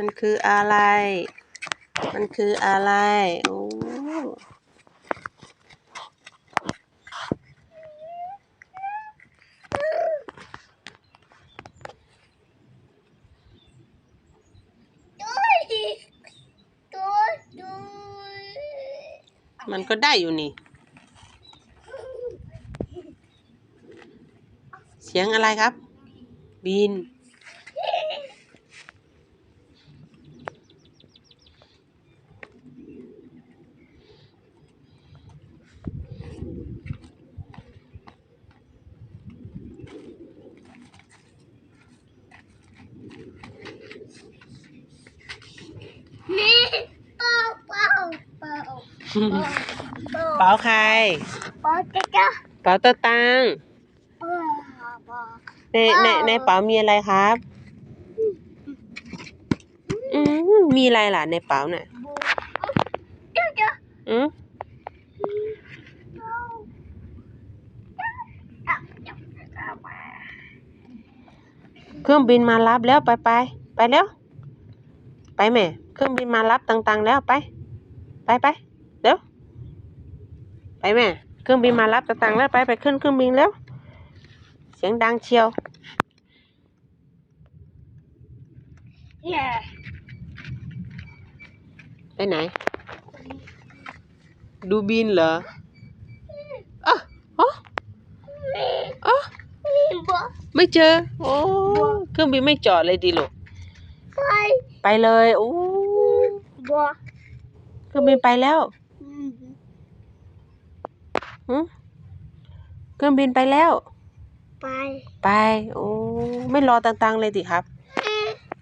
มันคืออะไร มันคืออะไร โอ้ตัวดูมันก็ได้อยู่นี่ เสียงอะไรครับ บิน นี่เป่าเป่าเป่าเป่าเป๋าใครเป่าจะจะเป๋าตะตังเป่าเป่าในในในเป๋ามีอะไรครับอืมมีอะไรล่ะในเป๋าน่ะบูจะจะอืม เป่าจะจะจะมา เครื่องบินมารับแล้วไปไปไปแล้ว ไปแม่ เครื่องบินมารับต่างๆ แล้วไป ไปไปเดี๋ยวไปแม่ เครื่องบินมารับต่างๆ แล้วไปไปขึ้นเครื่องบินแล้ว เสียงดังเชียวเย่ไปไหน ดูบินเหรออะอ๋ออ๋อบัวไม่เจอ โอ้เค รื่องบินไม่จอดเลยดิลูกไปไปเลยโอ้บัวเครื่องบินไปแล้วอืมหึเครื่องบินไปแล้ว ไป ไปโอ้ไม่รอต่างๆเลยดิครับ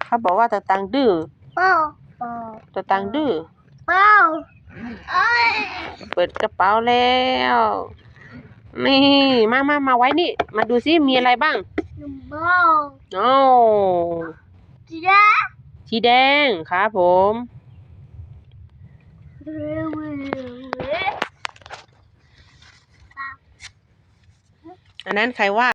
เขาบอกว่าต่างๆดื้อเป่าเป่าต่างๆดื้อเป่าเอ้ยเปิดกระเป๋าแล้ว นี่ มามามาไว้นี่ มาดูซิมีอะไรบ้างเป่าโอ้จีด้า สีแดงครับผมเร็วเร็วอันนั้นใครวาด